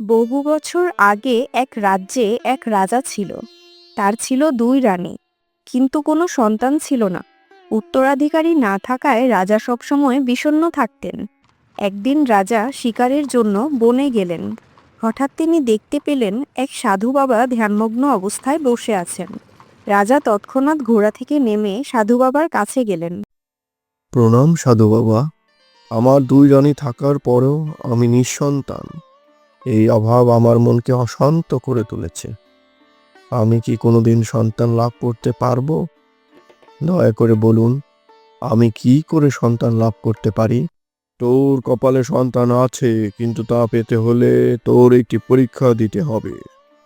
বহু বছর আগে এক রাজ্যে এক রাজা ছিল। তার ছিল দুই রানী, কিন্তু কোনো সন্তান ছিল না। উত্তরাধিকারী না থাকায় রাজা সবসময় বিষণ্ণ থাকতেন। একদিন রাজা শিকারের জন্য বনে গেলেন। হঠাৎ তিনি দেখতে পেলেন এক সাধু বাবা ধ্যানমগ্ন অবস্থায় বসে আছেন। রাজা তৎক্ষণাৎ ঘোড়া থেকে নেমে সাধু বাবার কাছে গেলেন। প্রণাম সাধু বাবা। আমার দুই রানী থাকার পরেও আমি নিঃসন্তান। এই অভাব আমার মনকে অশান্ত করে তুলেছে। আমি কি কোনোদিন সন্তান লাভ করতে পারব? দয়া করে বলুন, আমি কি করে সন্তান লাভ করতে পারি? তোর কপালে সন্তান আছে, কিন্তু তা পেতে হলে তোর একটি পরীক্ষা দিতে হবে।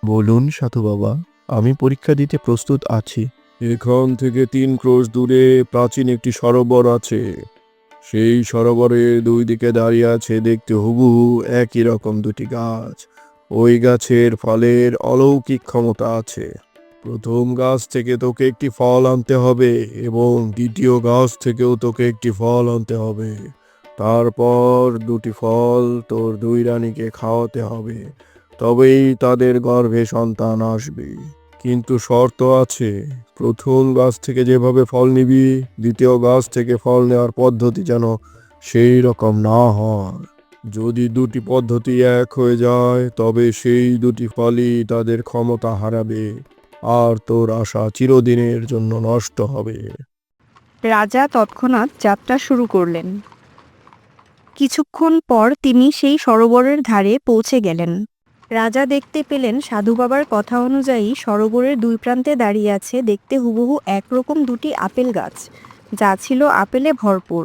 বলুন সাধু বাবা, আমি পরীক্ষা দিতে প্রস্তুত আছি। এখান থেকে তিন ক্রোশ দূরে প্রাচীন একটি সরোবর আছে। সেই সরোবরের দুই দিকে দাঁড়িয়ে আছে দেখতে হুবহু একই রকম দুটি গাছ। ওই গাছের ফলের অলৌকিক ক্ষমতা আছে। প্রথম গাছ থেকে তোকে একটি ফল আনতে হবে এবং দ্বিতীয় গাছ থেকেও তোকে একটি ফল আনতে হবে। তারপর দুটি ফল তোর দুই রানীকে খাওয়াতে হবে। তবেই তাদের গর্ভে সন্তান আসবে। কিন্তু শর্ত আছে। প্রথম গাছ থেকে যেভাবে ফল নিবি, দ্বিতীয় গাছ থেকে ফল নেওয়ার পদ্ধতি যেন সেই রকম না হয়। যদি দুটি পদ্ধতি এক হয়ে যায়, তবে সেই দুটি ফলই তাদের ক্ষমতা হারাবে, আর তোর আশা চিরদিনের জন্য নষ্ট হবে। রাজা তৎক্ষণাৎ যাত্রা শুরু করলেন। কিছুক্ষণ পর তিনি সেই সরোবরের ধারে পৌঁছে গেলেন। রাজা দেখতে পেলেন সাধু বাবার কথা অনুযায়ী সরোবরের দুই প্রান্তে দাঁড়িয়ে আছে দেখতে হুবহু একরকম দুটি আপেল গাছ, যা ছিল আপেলে ভরপুর।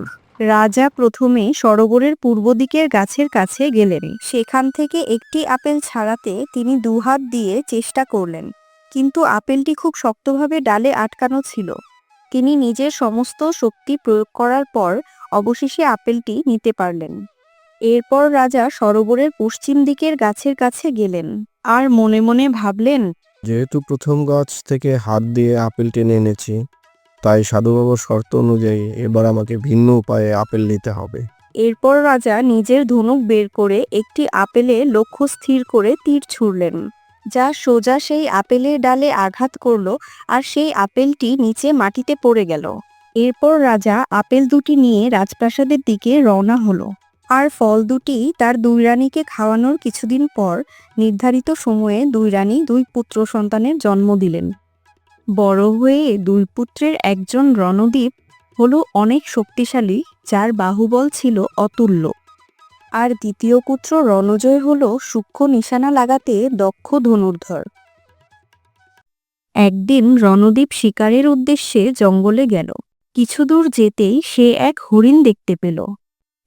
রাজা প্রথমে সরোবরের পূর্ব দিকের গাছের কাছে গেলেন। সেখান থেকে একটি আপেল ছাড়াতে তিনি দুহাত দিয়ে চেষ্টা করলেন, কিন্তু আপেলটি খুব শক্তভাবে ডালে আটকানো ছিল। তিনি নিজের সমস্ত শক্তি প্রয়োগ করার পর অবশেষে আপেলটি নিতে পারলেন। এরপর রাজা সরোবরের পশ্চিম দিকের গাছের কাছে গেলেন। আর মনে মনে ভাবলেন যেহেতু প্রথম গাছ থেকে হাত দিয়ে আপেল টেনে এনেছি তাই সাধু বাবার শর্ত অনুযায়ী এবার আমাকে ভিন্ন উপায়ে আপেল নিতে হবে। এরপর রাজা নিজের ধনুক বের করে একটি আপেলে লক্ষ্য স্থির করে তীর ছুড়লেন যা সোজা সেই আপেলের ডালে আঘাত করল আর সেই আপেলটি নিচে মাটিতে পড়ে গেল। এরপর রাজা আপেল দুটি নিয়ে রাজপ্রাসাদের দিকে রওনা হলো। আর ফল দুটি তার দুই রানীকে খাওয়ানোর কিছুদিন পর নির্ধারিত সময়ে দুই রানী দুই পুত্র সন্তানের জন্ম দিলেন। বড় হয়ে দুই পুত্রের একজন রণদ্বীপ হল অনেক শক্তিশালী, যার বাহুবল ছিল অতুল্য। আর দ্বিতীয় পুত্র রণজয় হল সূক্ষ্ম নিশানা লাগাতে দক্ষ ধনুর্ধর। একদিন রণদ্বীপ শিকারের উদ্দেশ্যে জঙ্গলে গেল। কিছু দূর যেতেই সে এক হরিণ দেখতে পেল।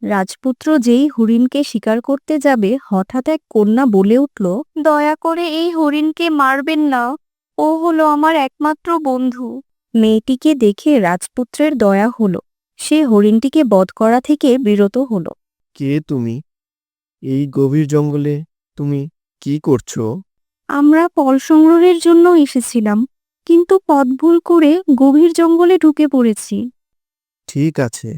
রাজপুত্র যেই হরিণকে শিকার করতে যাবে হঠাৎ এক কন্যা বলে উঠল দয়া করে এই হরিণকে মারবেন না। ও হলো আমার একমাত্র বন্ধু। মেয়েটিকে দেখে রাজপুত্রের দয়া হলো। সে হরিণটিকে বধ করা থেকে বিরত হলো। কে তুমি? এই গভীর জঙ্গলে তুমি কি করছ? আমরা ফল সংগ্রহের জন্য এসেছিলাম কিন্তু পথ ভুল করে গভীর জঙ্গলে ঢুকে পড়েছি। ঠিক আছে।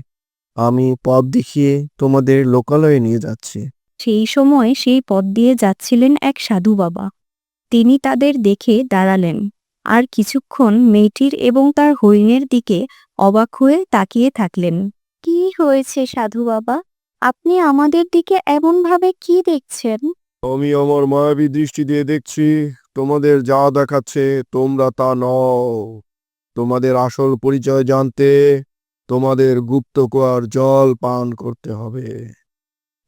আমি পথ দেখিয়ে তোমাদের লোকালয়ে নিয়ে যাচ্ছি। সেই সময় সেই পথ দিয়ে যাচ্ছিলেন এক সাধু বাবা। তিনি তাদের দেখে দাঁড়ালেন। আর কিছুক্ষণ মেয়েটির এবং তার হরিণের দিকে অবাক হয়ে তাকিয়ে থাকলেন। কি হয়েছে সাধু বাবা? আপনি আমাদের দিকে এমনভাবে কি দেখছেন? আমি আমার মায়াবী দৃষ্টি দিয়ে দেখছি তোমাদের যা দেখাচ্ছে তোমরা তা নও। তোমাদের আসল পরিচয় জানতে তোমাদের গুপ্ত কুয়ার জল পান করতে হবে।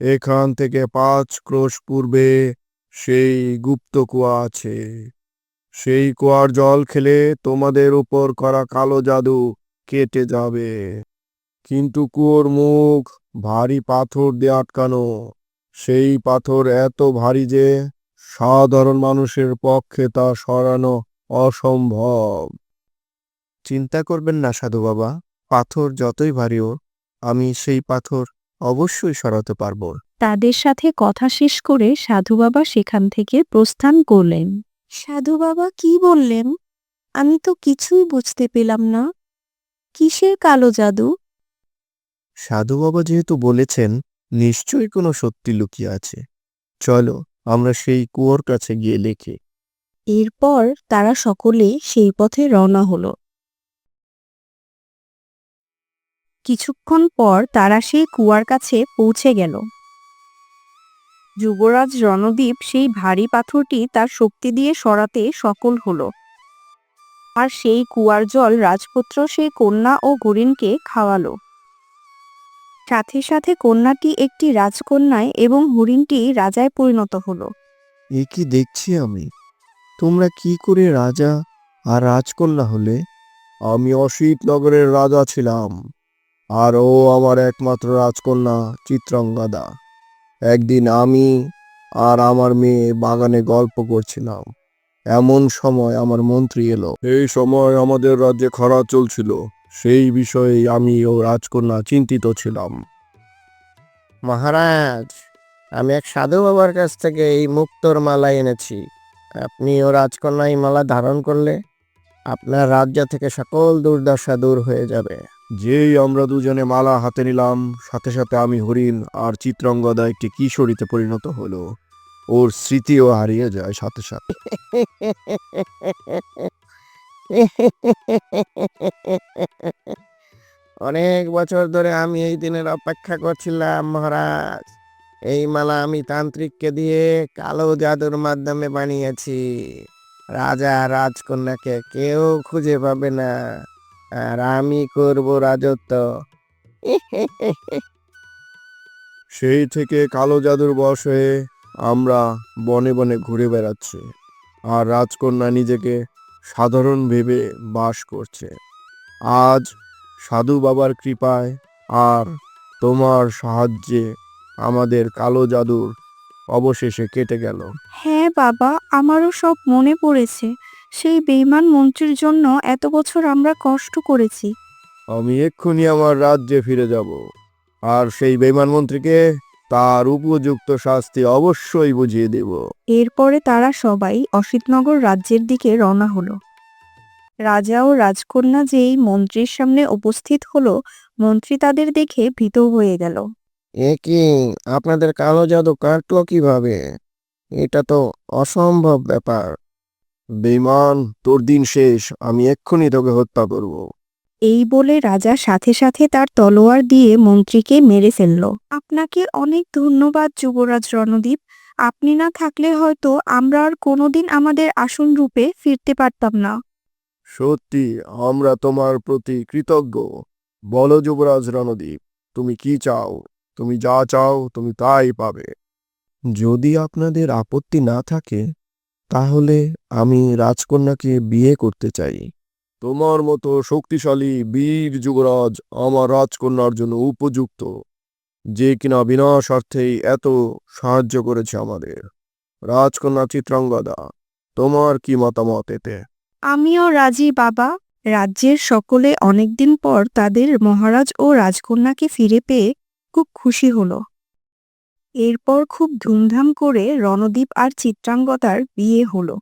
এখান থেকে পাঁচ ক্রোশ পূর্বে সেই গুপ্ত কুয়া আছে। সেই কুয়ার জল খেলে তোমাদের উপর করা কালো জাদু কেটে যাবে। কিন্তু কুয়োর মুখ ভারী পাথর দিয়ে আটকানো। সেই পাথর এত ভারী যে সাধারণ মানুষের পক্ষে তা সরানো অসম্ভব। চিন্তা করবেন না, সাধু বাবা। পাথর যতই ভারী হোক আমি সেই পাথর অবশ্যই সরাতে পারব। তাদের সাথে কথা শেষ করে সাধু বাবা সেখান থেকে প্রস্থান করলেন। সাধু বাবা কি বললেন? আমি তো কিছুই বুঝতে পেলাম না। কিসের কালো জাদু? সাধু বাবা যেহেতু বলেছেন নিশ্চয়ই কোনো সত্যি লুকিয়ে আছে। চলো আমরা সেই কুয়োর কাছে গিয়ে লেখি এরপর তারা সকলে সেই পথে রওনা হলো। কিছুক্ষণ পর তারা সেই কুয়ার কাছে পৌঁছে গেল। যুবরাজ রণদীপ সেই ভারী পাথরটি তার শক্তি দিয়ে সরাতে সফল হলো। আর সেই কুয়ার জল রাজপুত্র সেই কন্যা ও হরিণকে খাওয়ালো। সাথে সাথে কন্যাটি একটি রাজকন্যায় এবং হরিণটি রাজায় পরিণত হলো। এ কি দেখছি আমি? তোমরা কি করে রাজা আর রাজকন্যা হলে? আমি অসিত নগরের রাজা ছিলাম। আর ও আমার একমাত্র রাজকন্যা চিত্রাঙ্গদা। একদিন আমি আর আমার মেয়ে বাগানে গল্প করছিলাম। এমন সময় আমার মন্ত্রী এলো। এই সময় আমাদের রাজ্যে খরা চলছিল। সেই বিষয়ে আমি ও রাজকন্যা চিন্তিত ছিলাম। মহারাজ আমি এক সাধু বাবার কাছ থেকে এই মুক্তোর মালা এনেছি। আপনি ও রাজকন্যা এই মালা ধারণ করলে আপনার রাজ্য থেকে সকল দুর্দশা দূর হয়ে যাবে। যেই আমরা দুজনে মালা হাতে নিলাম, সাথে সাথে আমি হরিণ আর চিত্রাঙ্গদা একটি কিশোরীতে পরিণত হলো। ওর স্মৃতিও হারিয়ে যায় সাথে সাথে। অনেক বছর ধরে আমি এই দিনের অপেক্ষা করছিলাম, মহারাজ। এই মালা আমি তান্ত্রিককে দিয়ে কালো জাদুর মাধ্যমে বানিয়েছি। রাজা, রাজকন্যাকে কেউ খুঁজে পাবে না। আর আমি করব রাজত্ব। সেই থেকে কালো জাদুর বশ হয়ে আমরা বনে বনে ঘুরে বেড়াচ্ছি। আর রাজকন্যা নিজেকে সাধারণ ভেবে বাস করছে। আজ সাধু বাবার কৃপায় আর তোমার সাহায্যে আমাদের কালো জাদুর অবশেষে কেটে গেল। হ্যাঁ বাবা আমারও সব মনে পড়েছে। সেই বেইমান মন্ত্রীর জন্য এত বছর আমরা কষ্ট করেছি। আমি এক্ষুনি আমার রাজ্যে ফিরে যাব। আর সেই বেমান মন্ত্রীকে তার উপযুক্ত শাস্তি অবশ্যই বুঝিয়ে দেব। এরপরে তারা সবাই অসিতনগর রাজ্যের দিকে রওনা হলো। রাজা ও রাজকন্যা যেই মন্ত্রীর সামনে উপস্থিত হলো মন্ত্রী তাদের দেখে ভীত হয়ে গেল। এ কি? আপনাদের কালো জাদু কাটলো কীভাবে? এটা তো অসম্ভব ব্যাপার। বেমান তোর দিন শেষ আমি এক্ষুনি তোকে হত্যা করব। এই বলে রাজা সাথে সাথে তার তলোয়ার দিয়ে মন্ত্রীকে মেরে ফেলল। আপনাকে অনেক ধন্যবাদ যুবরাজ রণদীপ। আপনি না থাকলে হয়তো আমরা আর কোনোদিন আমাদের আসন রূপে ফিরতে পারতাম না। সত্যি আমরা তোমার প্রতি কৃতজ্ঞ। বলো যুবরাজ রণদীপ তুমি কি চাও? তুমি যা চাও তুমি তাই পাবে। যদি আপনাদের আপত্তি না থাকে তাহলে আমি রাজকন্যাকে বিয়ে করতে চাই। তোমার মতো শক্তিশালী বীর যুবরাজ আমার রাজকন্যার জন্য উপযুক্ত, যে কিনা বিনা স্বার্থেই এত সাহায্য করেছে আমাদের। রাজকন্যা চিত্রাঙ্গদা, তোমার কি মতামত এতে? আমিও রাজি বাবা। রাজ্যের সকলে অনেকদিন পর তাদের মহারাজ ও রাজকন্যাকে ফিরে পেয়ে খুব খুশি হলো। এরপর খুব ধুমধাম করে রণদীপ আর চিত্রাঙ্গদার বিয়ে হলো।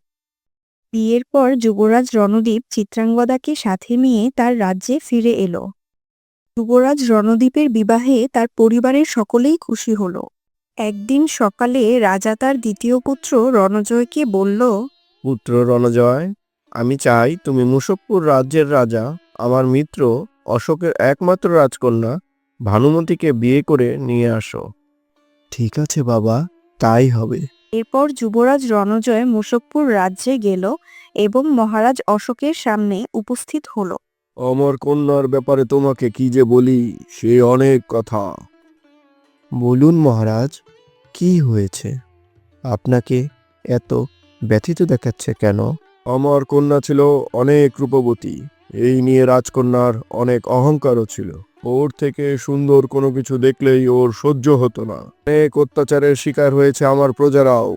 বিয়ের পর যুবরাজ রণদীপ চিত্রাঙ্গদাকে সাথে নিয়ে তার রাজ্যে ফিরে এলো। যুবরাজ রণদীপের বিবাহে তার পরিবারের সকলেই খুশি হলো। একদিন সকালে রাজা তার দ্বিতীয় পুত্র রণজয়কে বলল, পুত্র রণজয়, আমি চাই তুমি মুসকপুর রাজ্যের রাজা, আমার মিত্র অশোকের একমাত্র রাজকন্যা ভানুমতিকে বিয়ে করে নিয়ে আসো। ঠিক আছে বাবা তাই হবে। এরপর যুবরাজ রণজয় মুশকপুর রাজ্যে গেল এবং মহারাজ অশোকের সামনে উপস্থিত হলো। আমার কন্যার ব্যাপারে তোমাকে কি যে বলি সে অনেক কথা। বলুন মহারাজ কি হয়েছে? আপনাকে এত ব্যথিত দেখাচ্ছে কেন? আমার কন্যা ছিল অনেক রূপবতী এই নিয়ে রাজকন্যার অনেক অহংকারও ছিল। ওর থেকে সুন্দর কোনো কিছু দেখলেই ওর সহ্য হতো না। অনেক অত্যাচারের শিকার হয়েছে আমার প্রজারাও।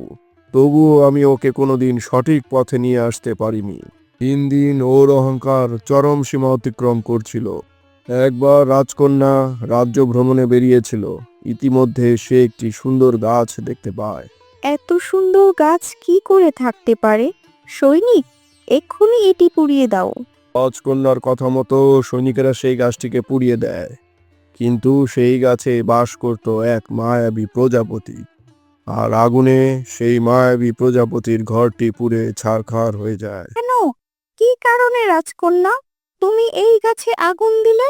তবুও আমি ওকে কোনোদিন সঠিক পথে নিয়ে আসতে পারিনি। তিন দিন ওর অহংকার চরম সীমা অতিক্রম করছিল। একবার রাজকন্যা রাজ্য ভ্রমণে বেরিয়েছিল। ইতিমধ্যে সে একটি সুন্দর গাছ দেখতে পায়। এত সুন্দর গাছ কি করে থাকতে পারে? সৈনিক, এক্ষুনি এটি পুড়িয়ে দাও। রাজকন্যার কথা মতো সৈনিকেরা সেই গাছটিকে পুড়িয়ে দেয়। কিন্তু সেই গাছে বাস করত এক মায়াবী প্রজাপতি। আর আগুনে সেই মায়াবী প্রজাপতির ঘরটি পুড়ে ছারখার হয়ে যায়। কেন? কি কারণে রাজকন্যা? তুমি এই গাছে আগুন দিলে?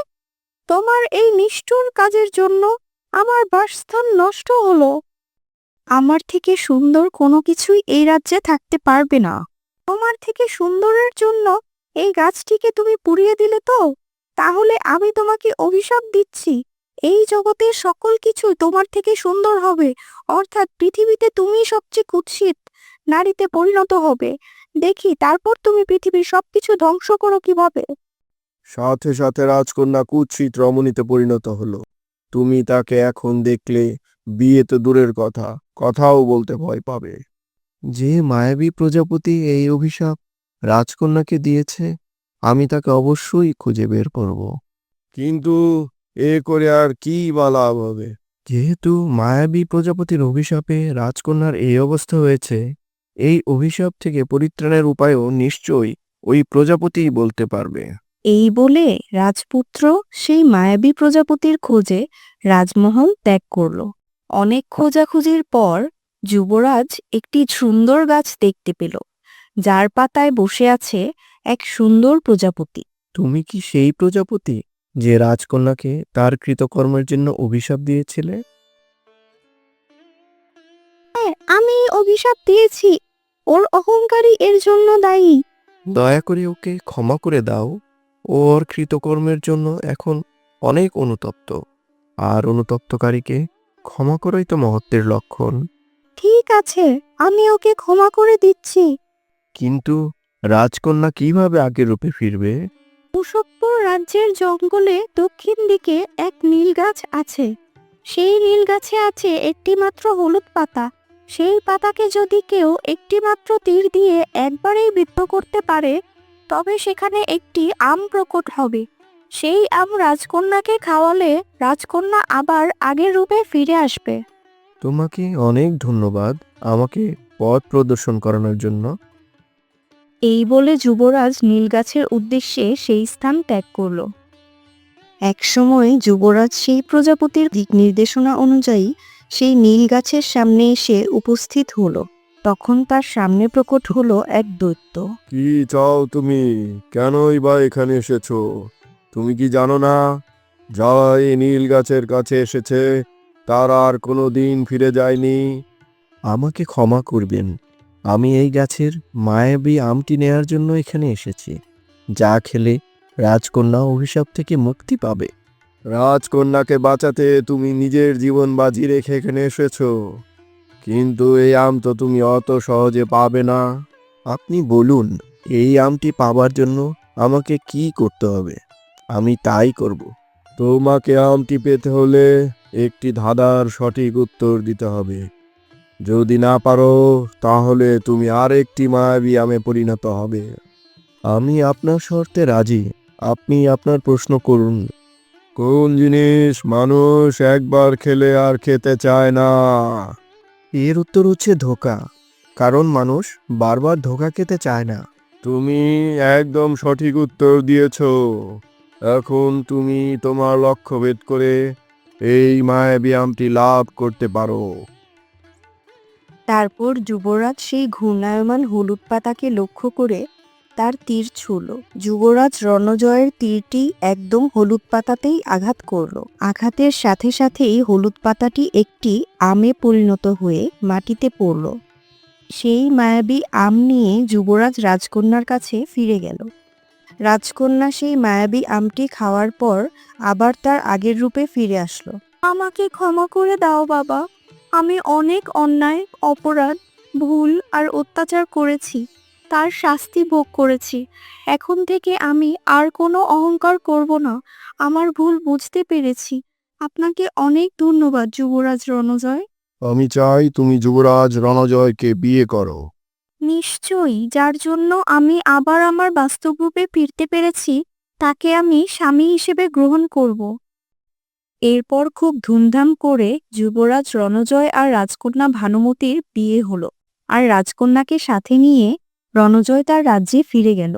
তোমার এই নিষ্ঠুর কাজের জন্য আমার বাসস্থান নষ্ট হলো। আমার থেকে সুন্দর কোনো কিছুই এই রাজ্যে থাকতে পারবে না। তোমার থেকে সুন্দরের জন্য এই গাছটিকে তুমি পুড়িয়ে দিলে তো? তাহলে আমি তোমাকে অভিশাপ দিচ্ছি। এই জগতের সকল কিছু তোমার থেকে সুন্দর হবে। অর্থাৎ পৃথিবীতে তুমি সবচেয়ে কুৎসিত। নারীতে পরিণত হবে। দেখি তারপর তুমি পৃথিবীর সবকিছু ধ্বংস করো কীভাবে? সাথে সাথে রাজকন্যা কুৎসিত রমণীতে পরিণত হলো। তুমি তাকে এখন দেখলে বিয়ে তো দূরের কথা কথাও বলতে ভয় পাবে। যে মায়াবী প্রজাপতি এই অভিশাপ রাজকন্যাকে দিয়েছে আমি তাকে অবশ্যই খুঁজে বের করব। কিন্তু এ করে আর কি বা লাভ হবে? যেহেতু মায়াবী প্রজাপতির অভিশাপে রাজকন্যার এই অবস্থা হয়েছে এই অভিশাপ থেকে পরিত্রাণের উপায়ও নিশ্চয়ই ওই প্রজাপতিই বলতে পারবে। এই বলে রাজপুত্র সেই মায়াবী প্রজাপতির খোঁজে রাজমহল ত্যাগ করল। অনেক খোঁজাখুঁজির পর যুবরাজ একটি সুন্দর গাছ দেখতে পেল। যার পাতায় বসে আছে এক সুন্দর প্রজাপতি। তুমি কি সেই প্রজাপতি যে রাজকন্যাকে তার কৃতকর্মের জন্য অভিশাপ দিয়েছিলে? হ্যাঁ আমি অভিশাপ দিয়েছি। ওর অহংকারী এর জন্য দায়ী। দয়া করে ওকে ক্ষমা করে দাও। ওর কৃতকর্মের জন্য এখন অনেক অনুতপ্ত। আর অনুতপ্তকারীকে ক্ষমা করাই তো মহত্বের লক্ষণ। ঠিক আছে আমি ওকে ক্ষমা করে দিচ্ছি। কিন্তু রাজকন্যা কীভাবে আগের রূপে ফিরবে? মুসফপুর রাজ্যের জঙ্গলে দক্ষিণ দিকে এক নীল গাছ আছে। সেই নীল গাছে আছে একটি মাত্র হলুদ পাতা। সেই পাতাকে যদি কেউ একটি মাত্র তীর দিয়ে একবারেই বিদ্ধ করতে পারে তবে সেখানে একটি আম প্রকট হবে। সেই আম রাজকন্যাকে খাওয়ালে রাজকন্যা আবার আগের রূপে ফিরে আসবে। তোমাকে অনেক ধন্যবাদ আমাকে পথ প্রদর্শন করানোর জন্য। এই বলে যুবরাজ নীলগাছের উদ্দেশ্যে সেই স্থান ত্যাগ করল। একসময় যুবরাজ সেই প্রজাপতির দিক নির্দেশনা অনুযায়ী সেই নীল গাছের সামনে এসে উপস্থিত হলো। তখন তার সামনে প্রকট হলো এক দৈত্য। কি চাও তুমি? কেনই বা এখানে এসেছ? তুমি কি জানো না? যারা এই নীল গাছের কাছে এসেছে তার আর কোনো দিন ফিরে যায়নি। আমাকে ক্ষমা করবেন। আমি এই গাছের মায়াবী আমটি নেয়ার জন্য এখানে এসেছি। যা খেলে রাজকন্যা অভিশাপ থেকে মুক্তি পাবে। রাজকন্যাকে বাঁচাতে তুমি নিজের জীবন বাজি রেখে এখানে এসেছ। কিন্তু এই আম তো তুমি অত সহজে পাবে না। আপনি বলুন এই আমটি পাবার জন্য আমাকে কি করতে হবে? আমি তাই করব। তোমাকে আমটি পেতে হলে একটি ধাঁধার সঠিক উত্তর দিতে হবে। যদি না পারো, তাহলে তুমি আর একটি মায়াবী আমে পরিণত হবে। আমি আপনার শর্তে রাজি। আপনি আপনার প্রশ্ন করুন। কোন জিনিস মানুষ একবার খেলে আর খেতে চায় না? এর উত্তর হচ্ছে ধোকা। কারণ মানুষ বারবার ধোকা খেতে চায় না। তুমি একদম সঠিক উত্তর দিয়েছ। এখন তুমি তোমার লক্ষ্য ভেদ করে এই মায়াবী আমটি লাভ করতে পারো। তারপর যুবরাজ সেই ঘূর্ণায়মান হলুদ পাতাকে লক্ষ্য করে তার তীর ছুঁল। যুবরাজ রণজয়ের তীরটি একদম হলুদ পাতাতেই আঘাত করল। আঘাতের সাথে সাথেই হলুদ পাতাটি একটি আমে পরিণত হয়ে মাটিতে পড়ল। সেই মায়াবী আম নিয়ে যুবরাজ রাজকন্যার কাছে ফিরে গেল। রাজকন্যা সেই মায়াবী আমটি খাওয়ার পর আবার তার আগের রূপে ফিরে আসলো। আমাকে ক্ষমা করে দাও বাবা। আমি অনেক অন্যায় অপরাধ ভুল আর অত্যাচার করেছি তার শাস্তি ভোগ করেছি। এখন থেকে আমি আর কোনো অহংকার করব না আমার ভুল বুঝতে পেরেছি। আপনাকে অনেক ধন্যবাদ যুবরাজ রণজয়। আমি চাই তুমি যুবরাজ রণজয়কে বিয়ে করো। নিশ্চয়ই যার জন্য আমি আবার আমার বাস্তব রূপে ফিরতে পেরেছি তাকে আমি স্বামী হিসেবে গ্রহণ করব। এরপর খুব ধুমধাম করে যুবরাজ রণজয় আর রাজকন্যা ভানুমতির বিয়ে হলো। আর রাজকন্যাকে সাথে নিয়ে রণজয় তার রাজ্যে ফিরে গেল।